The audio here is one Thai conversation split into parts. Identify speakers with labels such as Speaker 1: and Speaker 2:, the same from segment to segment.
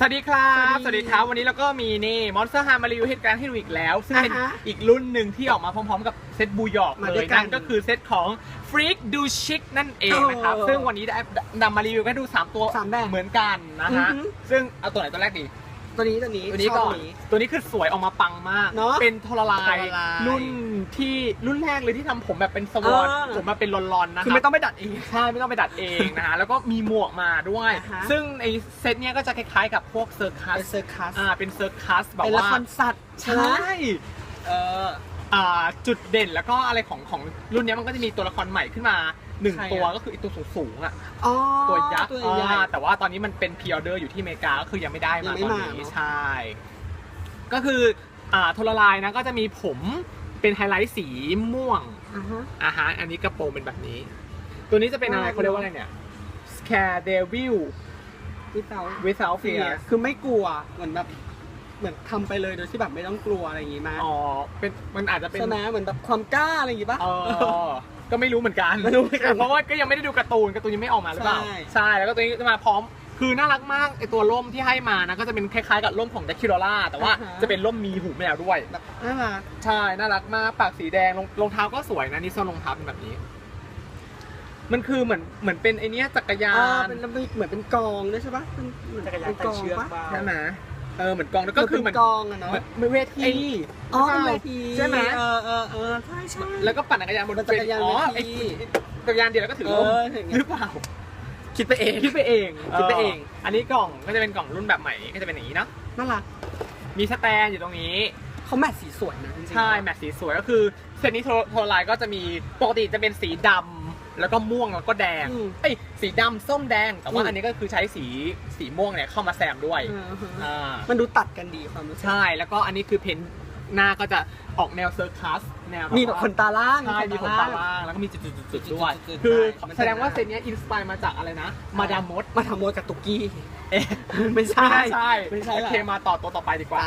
Speaker 1: สวัสดีครับ
Speaker 2: ส
Speaker 1: ส
Speaker 2: วั
Speaker 1: วั
Speaker 2: ส
Speaker 1: ส
Speaker 2: ดี
Speaker 1: ดีครับ วันนี้เราก็มีนี่มอนสเตอร์ฮามารีวิวเหตุการณ์ให้ดูอีกแล้ว ซึ่งเป็น
Speaker 2: อ่าฮะ
Speaker 1: อีกรุ่นหนึ่งที่ออกมาพร้อมๆกับเซตบูยอก
Speaker 2: มา
Speaker 1: เล
Speaker 2: ด้วยยกัน
Speaker 1: นั่นก็คือเซตของ Freak Do Chic นั่นเองนะครับ
Speaker 2: โอ้
Speaker 1: ซึ่งวันนี้ได้นำมารีวิวให้ดู 3 ตัว
Speaker 2: สามแบบ
Speaker 1: เหมือนกันนะฮะ
Speaker 2: อือหือ
Speaker 1: ซึ่งเอาตัวไหนตัวแรกดี
Speaker 2: ตัวนี้ตัวนี้
Speaker 1: ตัวนี้
Speaker 2: ช
Speaker 1: ก่
Speaker 2: บ
Speaker 1: อนตัวนี้คือสวยออกมาปังมาก
Speaker 2: เนอะ
Speaker 1: เป็นโทรลาย
Speaker 2: โทรลาย
Speaker 1: รุ่นที่รุ่นแรกเลยที่ทำผมแบบเป็นสวอน
Speaker 2: อ่า
Speaker 1: ผมมาเป็นลอนๆนะ
Speaker 2: คือไม่ต้องไปดัดเอง
Speaker 1: ใช่ไม่ต้องไปดัดเองนะฮะ แล้วก็มีหมวกมาด้วย
Speaker 2: อ่าฮะ
Speaker 1: ซึ่งไอเซตเนี้ยก็จะคล้ายๆกับพวกเซอร์คัส
Speaker 2: เป็นเซอร์คัส
Speaker 1: อ่าเป็นเซอร์คัสแบบ
Speaker 2: เป็นละ
Speaker 1: ว่า
Speaker 2: ครสัตว์
Speaker 1: ใช่
Speaker 2: เออ
Speaker 1: อ่าจุดเด่นแล้วก็อะไรของของรุ่นเนี้ยมันก็จะมีตัวละครใหม่ขึ้นมา หนึ่ง
Speaker 2: ใครอะ
Speaker 1: ตัวก็คือไอตัวสูงๆอะ
Speaker 2: อ๋อ
Speaker 1: ตัวยักษ์
Speaker 2: ตัวใหญ่
Speaker 1: อ่าแต่ว่าตอนนี้มันเป็นพิออเดอร์อยู่ที่อเมริกาก็คือยังไม่ได้
Speaker 2: ยั
Speaker 1: มาง
Speaker 2: ไม่
Speaker 1: ตอน
Speaker 2: มา
Speaker 1: นี้
Speaker 2: เนอะ
Speaker 1: ใช่ ก็คืออ่าโทรลายนะก็จะมีผมเป็นไฮไลท์สีม่วง
Speaker 2: อ่าฮะ
Speaker 1: อ่าฮะอันนี้กระโปรงเป็นแบบนี้ ตัวนี้จะเป็นอะไร
Speaker 2: ว้าว
Speaker 1: เขาเรียกว่าอะไรเนี่ย Scare Devil
Speaker 2: พี่เต๋า
Speaker 1: without fear
Speaker 2: คือไม่กลัว เหมือนแบบ เหมือนทำไปเลยโดยที่แบบไม่ต้องกลัวอะไรอย่างงี้มา
Speaker 1: อ๋อเป็นมันอาจจะเป็น
Speaker 2: ใช่ไหมเหมือนแบบความกล้าอะไรอย่างงี้ป่ะ
Speaker 1: เออ ก็ไม่รู้เหมือนกัน
Speaker 2: ไม่รู้เหมือนกัน
Speaker 1: เพราะว่าก็ยังไม่ได้ดูการ์ตูนการ์ตูนยังไม่ออกมาหรือเปล่า
Speaker 2: ใช่
Speaker 1: ใช่แล้วก็ตัวนี้จะมาพร้อม คือน่ารักมากไอตัวร่มที่ให้มานะก็จะเป็นคล้ายๆกับร่มของ d ด c คิโ l ล่าแต่ว่าจะเป็นร่มมีหูแมวด้วย
Speaker 2: แบบน่ารัก
Speaker 1: ใช่น่ารักมากปากสีแดงรองรองเท้าก็สวยนะนี่ส้นรองเท้าเป็นแบบนี้ มันคือเหมือนเหมือนเป็นไอเนี้ยจักรยา
Speaker 2: อ่านเป็นเหมือนเป็นกองด้วยใช่ป่ะเป็นเหมือน
Speaker 1: จักรยาน
Speaker 2: เป็น
Speaker 1: ไต่
Speaker 2: กอง
Speaker 1: เชือก
Speaker 2: ปะ
Speaker 1: ใช่ไหม เออเหมือนกองแล้วก็คือเหมือน
Speaker 2: กองอะเนาะ
Speaker 1: เหมือนเหมือนเวที
Speaker 2: อ๋อเป็นเวที
Speaker 1: ใช่ไหม
Speaker 2: เออเออเออใช่ใช่
Speaker 1: แล้วก็ปั่นจักรยานบน
Speaker 2: ปั่นจักรยาน
Speaker 1: อ๋อ
Speaker 2: เวที
Speaker 1: ไอ้จักรยานเดียวแล้วก็ถือร่ม
Speaker 2: เอออย่างเงี้ย
Speaker 1: หรือเปล่า
Speaker 2: คิดไปเอง
Speaker 1: คิดไปเอง
Speaker 2: คิดไปเอง
Speaker 1: อันนี้กล่องก็จะเป็นกล่องรุ่นแบบใหม่ก็จะเป็นอย่างนี้เนาะ
Speaker 2: น่ารัก
Speaker 1: มีสแตนอยู่ตรงนี้
Speaker 2: เขาแมทสีสวยนะจริงๆ
Speaker 1: ใช่แมทสีสวยก็คือเซตนี้โทรโทรไลน์ก็จะมีปกติจะเป็นสีดำ แล้วก็ม่วงแล้วก็แดง
Speaker 2: อืม
Speaker 1: เอ้ยสีดำส้มแดง แต่ว่า
Speaker 2: อืม
Speaker 1: อันนี้ก็คือใช้สีสีม่วงเนี่ยเข้ามาแซมด้วย
Speaker 2: เออฮะ
Speaker 1: อ่า
Speaker 2: มันดูตัดกันดีความรู้สึก
Speaker 1: ใช่ แล้วก็อันนี้คือเพนหน้าก็จะออกแนวเซอร์คัสแนว
Speaker 2: มีแบบขนตาล่าง
Speaker 1: ใช่มีขนตาล่างแล้วก็มีจุดๆๆๆด้วย
Speaker 2: จุดๆๆๆ
Speaker 1: คือ
Speaker 2: ใช่มันจะ
Speaker 1: แสดงว่าเซตเนี้ยอินสปายมาจากอะไรนะ มาดามมด
Speaker 2: มาทำโมดกับตุกกี้
Speaker 1: เอ๊ะ
Speaker 2: ไม่ใช่
Speaker 1: ไม่ใช่
Speaker 2: ไม่ใช่
Speaker 1: โอ
Speaker 2: แหละ
Speaker 1: เคมาต่อตัวต่อไปดีกว่า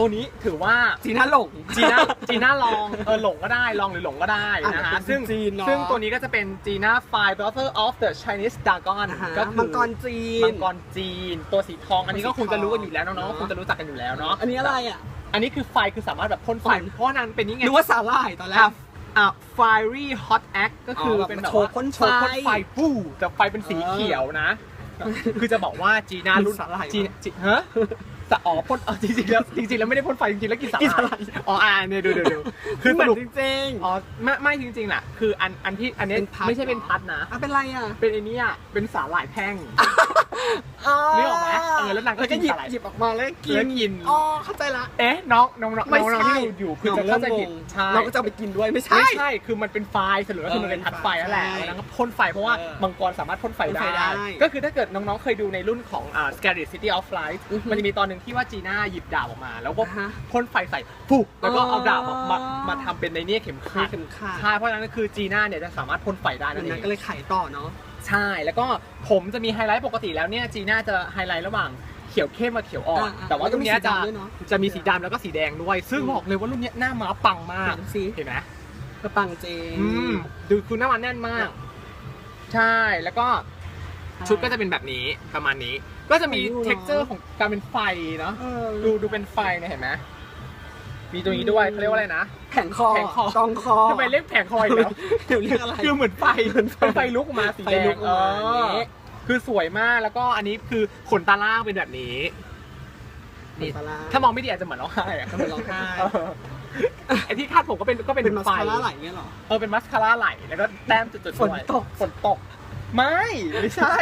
Speaker 1: ตัวนี้ถือว่า
Speaker 2: จีน่าหลง
Speaker 1: จีน่าจีน่าลองเออหลงก็ได้ลองหรือหลงก็ได้นะ
Speaker 2: อะ
Speaker 1: ฮะ
Speaker 2: เป็น
Speaker 1: ซึ่ง
Speaker 2: จีนเนอะ
Speaker 1: ซึ่งตัวนี้ก็จะเป็นจีน่า Five Daughter of the Chinese Dragon
Speaker 2: อ่าฮะ
Speaker 1: ก็คือ
Speaker 2: มังกรจีน
Speaker 1: มังกรจีน ตัวสีทอง อันนี้ก็
Speaker 2: ตัวสี
Speaker 1: คงจะรู้กันอยู่แล้ว
Speaker 2: ทอง
Speaker 1: น้องๆก็คงจะรู้จักกันอยู่แล้วเนาะ
Speaker 2: อันนี้อะไรอะ
Speaker 1: อันนี้คือไฟคือสามารถแบบพ่นไฟ
Speaker 2: พ่น
Speaker 1: เพราะว่านางเป็นนี่ไง
Speaker 2: นึกว่าสาหร่ายตอนแร
Speaker 1: อะ
Speaker 2: ก
Speaker 1: อะ fiery hot act ก็คือ
Speaker 2: อแบบ
Speaker 1: เป็น
Speaker 2: มา
Speaker 1: แบบ
Speaker 2: โชว์
Speaker 1: ว่า
Speaker 2: พ่นไฟ
Speaker 1: โชว์พ่นไฟฟู่แต่ไฟเป็นสี
Speaker 2: เออ
Speaker 1: เขียวนะ คือจะบอกว่าจีน่ารุ่น
Speaker 2: สาหร่าย
Speaker 1: จีจีฮะ สะอ๋อพ่นอ๋อจริงๆแล้วจริงๆแล้วไม่ได้พ่นไฟจริงๆแล้วกินสา
Speaker 2: กิน
Speaker 1: ห
Speaker 2: สาห
Speaker 1: ร่า
Speaker 2: ร่ายย
Speaker 1: อ๋ออ่าเนี่ยดูดูดู
Speaker 2: คื
Speaker 1: คืออ
Speaker 2: เหมื
Speaker 1: ส
Speaker 2: อน
Speaker 1: รุป
Speaker 2: จริง
Speaker 1: อ๋อไม่ไม่จริงๆน่ะคืออันอันที่อันเนี้ย
Speaker 2: เป็นพัด
Speaker 1: ไม่ใช่เป็น
Speaker 2: เหรอ
Speaker 1: พัดนะ
Speaker 2: ๆอะเป็นไรอะ
Speaker 1: เป็นไอ้เนี้ยเป็นสาหร่ายแท่งนึกออกไหมเออแล้วนางก็
Speaker 2: ก็หยิบ
Speaker 1: กินสาหร่าย
Speaker 2: หยิบออกมาแล้วกิน
Speaker 1: แล้วกิน
Speaker 2: อ๋อเข้าใจละ
Speaker 1: เอ๊ะน้องน้องน้อง
Speaker 2: ไม่
Speaker 1: น้อง
Speaker 2: ใช่
Speaker 1: ที่ดูอยู่คือจะเข้าใจผิดใช่
Speaker 2: เราก็จะเอาไปกินด้วยไม่ใช่
Speaker 1: ไม่ใช่คือมันเป็นไฟล์สรุปแล้วคือมันเป็นพัดไฟนั่นแหละ
Speaker 2: ใช่
Speaker 1: แล้วก็พ่นไฟเพราะว่า
Speaker 2: เออ
Speaker 1: มังกรสามารถพ่นไฟ
Speaker 2: พ่นไฟ
Speaker 1: ได้
Speaker 2: ได้
Speaker 1: ก็คือถ้าเกิดน้องๆเคยดูในรุ่นของอ่า Scary City of Light
Speaker 2: อือฮึ
Speaker 1: มันจะมีตอนหนึ่งที่ว่าจีน่าหยิบดาบออกมา แล้วก็
Speaker 2: อ่าฮะ
Speaker 1: พ่นไฟใส่ปุ๊บแล้วก็เอาดาบออกมา
Speaker 2: อ๋อ
Speaker 1: มาทำเป็นในเนี่ยเข็มขัด
Speaker 2: เข็มขัด
Speaker 1: ใช่เพราะฉะนั้นคือจีน่าเนี่ยจะสามารถพ่นไฟได้
Speaker 2: ดั
Speaker 1: นั่
Speaker 2: ง
Speaker 1: นเอ
Speaker 2: นั้น
Speaker 1: ง
Speaker 2: ก็เลยไขต่อเนาะ
Speaker 1: ใช่ แล้วก็ผมจะมีไฮไลท์ปกติแล้วเนี่ยจีน่าจะไฮไลท์ระหว่างเขียวเข้มกับเขียวอ่อน
Speaker 2: อ่าๆ
Speaker 1: แต่ว่า
Speaker 2: แล้วก็
Speaker 1: รุ่นเนี้ย
Speaker 2: มีสี
Speaker 1: จะ
Speaker 2: ดำด้วยเนอะ
Speaker 1: จะมีสีดำแล้วก็สีแดงด้วย ซึ่ง
Speaker 2: อืม
Speaker 1: บอกเลยว่ารุ่นเนี้ยหน้าม้าปังมาก
Speaker 2: เห็นสิ
Speaker 1: เห็นไหม
Speaker 2: กระปังเจง
Speaker 1: อืมดูคุณหน้ามันแน่นมาก ใช่แล้วก็ชุดก็จะเป็นแบบนี้ประมาณนี้ ก็จะมี
Speaker 2: ไม่รู้เนอะ
Speaker 1: เท็กเจอร์ของการเป็นไฟเนาะ
Speaker 2: เออ
Speaker 1: ดูดูเป็นไฟเนี่ยเห็นไหม มีตัวนี้ด้วยเขาเรียกว่าอะไรนะ
Speaker 2: แผงคอ
Speaker 1: แผงคอ
Speaker 2: กองคอ
Speaker 1: ทำไมเรียกแผงคอยแล้ว
Speaker 2: เดี๋ยวเรียกอะไร
Speaker 1: คือเหมือนไฟ
Speaker 2: เหมือนไฟ
Speaker 1: เป็นไฟลุกออกมาสี
Speaker 2: ไฟ
Speaker 1: แด
Speaker 2: ลุ
Speaker 1: ง
Speaker 2: กออกมา
Speaker 1: เออ
Speaker 2: อย่างนี้
Speaker 1: คือสวยมากแล้วก็อันนี้คือขนตาล่างเป็นแบบนี้ นี่
Speaker 2: ปลาร้า
Speaker 1: ถ้ามองไม่ดีอาจจะเหมือนร้องไห้อะ
Speaker 2: เหมือนร้องไห้
Speaker 1: เออไอที่คาดผมก็เป็นก็เป็น
Speaker 2: เป็นมาส
Speaker 1: ไฟ
Speaker 2: คาร่าไหลเงี้ยเหรอ
Speaker 1: เออเป็นมัสคาร่าไหลแล้วก็แต้มจุดๆด้วย
Speaker 2: ฝนตก
Speaker 1: ฝนตก ไม่ ไม่ใช่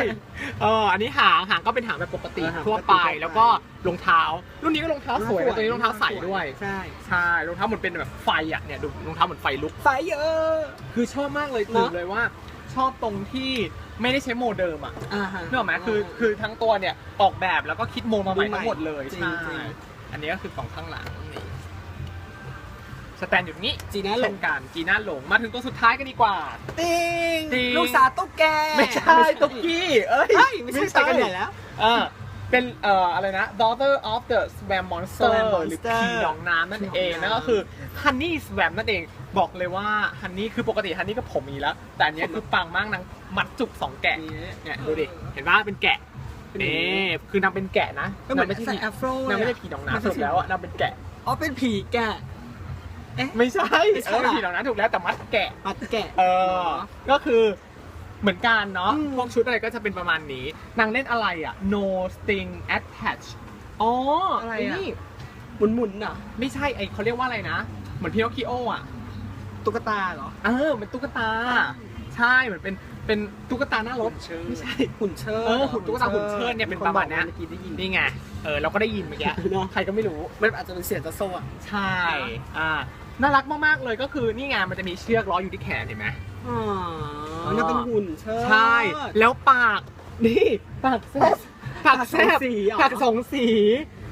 Speaker 1: เอออันนี้หางหางก็เป็นหางแบบปกติ
Speaker 2: เออหาง
Speaker 1: ทั่วไป
Speaker 2: ปกติทั่วไป
Speaker 1: แล้วก็รองเท้า รุ่นนี้ก็รองเท้าสวยนะตัวนี้รองเท้าใสด้วย
Speaker 2: ใช่
Speaker 1: ใช่รองเท้าเหมือนเป็นแบบไฟอะเนี่ยดูรองเท้าเหมือนไฟลุก
Speaker 2: ไฟเยอะ
Speaker 1: คือชอบมากเลย
Speaker 2: เนอะ
Speaker 1: ถึงเลยว่า ชอบตรงที่ไม่ได้ใช้โมเดิมอะ
Speaker 2: อ่าฮะ
Speaker 1: นึกออกไหมคือคือทั้งตัวเนี่ยออกแบบแล้วก็คิดโมมาใหม่ทั้งหมดเลย
Speaker 2: จริง
Speaker 1: ใช่
Speaker 2: จริง
Speaker 1: อันนี้ก็คือของข้างหลังนี่ สแตนอยู่ตรงนี้
Speaker 2: จีน่าหล
Speaker 1: เช่
Speaker 2: ง
Speaker 1: นกันจีน่าหลงมาถึงตัวสุดท้ายกันดีกว่า
Speaker 2: ติง
Speaker 1: ติ๊ง
Speaker 2: ลูกสาวตุ๊กแก
Speaker 1: ไม่ใช่ตุ๊กกี้ เอ้ย
Speaker 2: เฮ้ยไม่ใช่ไปกันใหญ่แล้ว
Speaker 1: เออเป็นเอ่ออะไรนะ daughter of the swam monster
Speaker 2: Swam
Speaker 1: หรือ
Speaker 2: Monster
Speaker 1: ผีหนองน้ำนั่นเอง
Speaker 2: ผีหนองน้ำ
Speaker 1: นั่นก็คือ honey swam นั่นเองบอกเลยว่า honey คือปกติ honey ก็ผมมีแล้ว แต่อันเนี้ยคือปังมากนางมัดจุกสองแกะ
Speaker 2: นี่
Speaker 1: เนี่ยดูดิ เห็นว่าเป็นแกะนี่คือนางเป็นแกะนะ
Speaker 2: ก็เหมือน
Speaker 1: นางไม่ใช่
Speaker 2: ใส่
Speaker 1: ผี
Speaker 2: แอฟโร
Speaker 1: นางไม่ใช่ผีดอง
Speaker 2: มั
Speaker 1: น้ำ
Speaker 2: น
Speaker 1: ส
Speaker 2: จะ
Speaker 1: รุปแล้วอะนางเป็นแกะ
Speaker 2: อ๋อเป็นผีแกะ
Speaker 1: ไม่ใช่
Speaker 2: ไม่ใช่
Speaker 1: เออ
Speaker 2: เหรอ
Speaker 1: ผีดองน้ำถูกแล้วแต่มัดแกะ
Speaker 2: มัดแกะ
Speaker 1: เออ ก็คือเหมือนกันเนาะ
Speaker 2: อืม
Speaker 1: พวกชุดอะไรก็จะเป็นประมาณนี้ นางเล่นอะไรอะ no string attached อ๋ออะไร
Speaker 2: อะ
Speaker 1: นี่
Speaker 2: หมุนหมุนๆอะ
Speaker 1: ไม่ใช่ไอเขาเรียกว่าอะไรนะ เหมือนพินอคคิโออะ
Speaker 2: ตุ๊กตาเหรอ
Speaker 1: เออเหมือนตุ๊กตา ใช่เหมือนเป็นเป็นตุ๊กตาหน้ารถไม่ใช่
Speaker 2: หุ่นเชิด
Speaker 1: เออหุ่นตุ๊กตาหุ่นเชิดเนี่ยเป็นประมาณเนี้ย
Speaker 2: เมื่อกี้ได้ยิน
Speaker 1: นี่ไง เออเราก็ได้ยินเมื่อกี้
Speaker 2: เนอะ
Speaker 1: ใครก็ไม่รู้
Speaker 2: มันอาจจะเป็นเสียงตะโซ่อะ
Speaker 1: ใช่ อ่า น่ารักมากๆเลยก็คือนี่ไงมันจะมีเชือกร้อยอยู่ที่แขนเห็นไหม
Speaker 2: อ๋อนั่นเป็นหุ่นเชิด
Speaker 1: ใช่ แล้วปากนี่ปากแซบปากแซบ
Speaker 2: ปากสองสีเหรอ
Speaker 1: ปากสองสี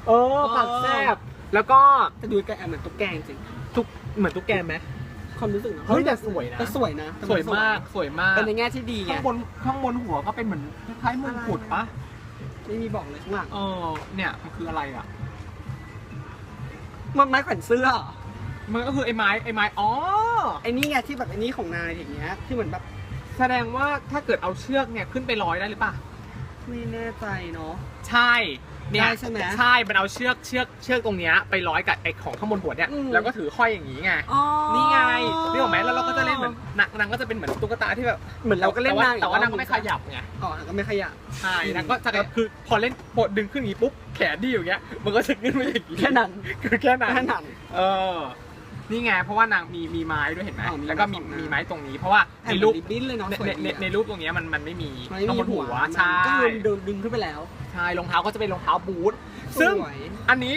Speaker 1: เออปากแซบแล้วก็
Speaker 2: แต่ดูแกะเหมือนตุ๊กแกจริง
Speaker 1: ทุกเหมือนตุ๊กแกไหม
Speaker 2: ความรู้สึกนะ
Speaker 1: เฮ้ยแต่สวยนะ
Speaker 2: แต่สวยนะแต่
Speaker 1: สวยมากสวยมาก
Speaker 2: เป็นในแง่ที่ดีไง
Speaker 1: ข้างบนข้างบนหัวก็เป็นเหมือนคล้ายๆมงกุฎปะ
Speaker 2: ไม่มีบอกเลยข้างหลัง
Speaker 1: เออเนี่ยมันคืออะไรอะ
Speaker 2: มันไม้แขวนเสื้อเหรอ
Speaker 1: มันก็คือไอ้ไม้ไอ้ไม้อ๋อ
Speaker 2: ไอ้นี่ไงที่แบบไอ้นี่ของนายอย่างเงี้ยที่เหมือนแบบ
Speaker 1: แสดงว่าถ้าเกิดเอาเชือกเนี่ยขึ้นไปร้อยได้หรือเปล่า
Speaker 2: ไม่แน่ใจเนาะ
Speaker 1: ใช่เนี่ย
Speaker 2: ได้ใช่ไหม
Speaker 1: ใช่มันเอาเชือกเชือกเชือกตรงเนี้ยไปร้อยกับไอ้ของข้างบนหัวเนี่ย
Speaker 2: อืม
Speaker 1: แล้วก็ถือห้อยอย่างนี้ไง
Speaker 2: อ๋อ
Speaker 1: นี่ไงนี่ออกไหมแล้วเราก็จะเล่นเหมือนนางนางก็จะเป็นเหมือนตุ๊กตาที่แบบ
Speaker 2: เหมือนเราก็เล่น
Speaker 1: แต่ว่
Speaker 2: นาง
Speaker 1: แต่ว่านางก็ไม่ขยับไง
Speaker 2: อ๋อก็ไม่ขยับ
Speaker 1: ใช่นางก็จะคือพอเล่นพอดึงขึ้นอย่างนี้ปุ๊บแขนดีอย่างเงี้ยมันก็จะขึ้นมาอย่างนี้
Speaker 2: แค่นั้น
Speaker 1: คือแค่นั้น
Speaker 2: แค่นั้น
Speaker 1: เออ นี่ไงเพราะว่านางมีมีไม้ด้วยเห็นไหม
Speaker 2: อ๋อมี
Speaker 1: แล้วก็มี
Speaker 2: ไม้สองอัน
Speaker 1: มีไม้ตรงนี้ เพราะว่า
Speaker 2: แอ
Speaker 1: ใน
Speaker 2: บ
Speaker 1: รูป
Speaker 2: ริบบิ้นเลยเนาะ
Speaker 1: ใน
Speaker 2: สวย
Speaker 1: ใน
Speaker 2: ดี
Speaker 1: ใน
Speaker 2: อะ
Speaker 1: ในรูปตรงเนี้ยมันมันไม่มี
Speaker 2: มัน
Speaker 1: ตร
Speaker 2: ไม่
Speaker 1: งบ
Speaker 2: มี
Speaker 1: น
Speaker 2: หั
Speaker 1: หั
Speaker 2: ว
Speaker 1: วใช่
Speaker 2: ก็คือโดนดึงขึ้นไปแล้ว
Speaker 1: ใช่รองเท้าก็จะเป็นรองเท้าบูทซึ่ง
Speaker 2: สวย
Speaker 1: อันนี้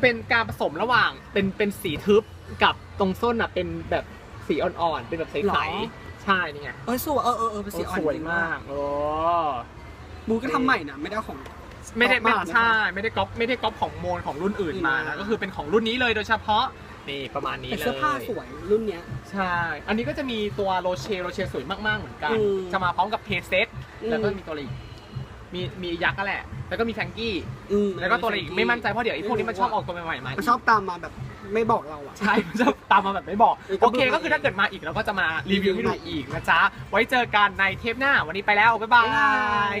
Speaker 1: เป็นการผสมระหว่างเป็นเป็นสีทึบกับตรงส้นอะเป็นแบบสีอ่อนๆ เป็นแบบใสๆใช่นี่ไง
Speaker 2: เออสวยเออเออเออเป็นสีอ่อน
Speaker 1: สวย
Speaker 2: จริง
Speaker 1: มากโอ้
Speaker 2: บูก็ทำใหม่นะไม่ได้เอาของ
Speaker 1: ไม่ได้ไม่
Speaker 2: ก๊อปมานะคะ
Speaker 1: ใช่ไม่ได้ก๊อปไม่ได้ก๊อปของโมนของรุ่นอื่นมา
Speaker 2: อื
Speaker 1: นะ
Speaker 2: ม
Speaker 1: ก็คือเป็นของรุ่นนี้เลยโดยเฉพาะ นี่ประมาณนี้
Speaker 2: แต่
Speaker 1: เลย
Speaker 2: เสื้อผ้าสวยรุ่นเนี้ย
Speaker 1: ใช่ อันนี้ก็จะมีตัวโรเชโรเชสวยมากๆเหมือนกัน
Speaker 2: อืม
Speaker 1: จะมาพร้อมกับเพย์เซต
Speaker 2: อืม
Speaker 1: แล้วก็มีตัวอะไรอีกมีมียักษ์ก็แหละ แล้วก็มีแฟรงกี้
Speaker 2: อืม
Speaker 1: แล้วก็ตัวอะไรอีกไม่มั่นใจเพราะเดี๋ยวไอ้พวกนี้มันชอบออกตัวใหม่ๆมา
Speaker 2: มันชอบตามมาแบบไม่บอกเราอะ
Speaker 1: ใช่มันจะตามมาแบบไม่บอก
Speaker 2: เออก็
Speaker 1: โอเค
Speaker 2: เบื่อ
Speaker 1: ก็คือถ้าเกิดมาอีกเราก็จะมารีวิวให้ดู
Speaker 2: รีวิวใหม่
Speaker 1: อีกนะจ๊ะ ไว้เจอกันในเทปหน้า วันนี้ไปแล้ว บ๊ายบา
Speaker 2: บ๊ายบาย
Speaker 1: ย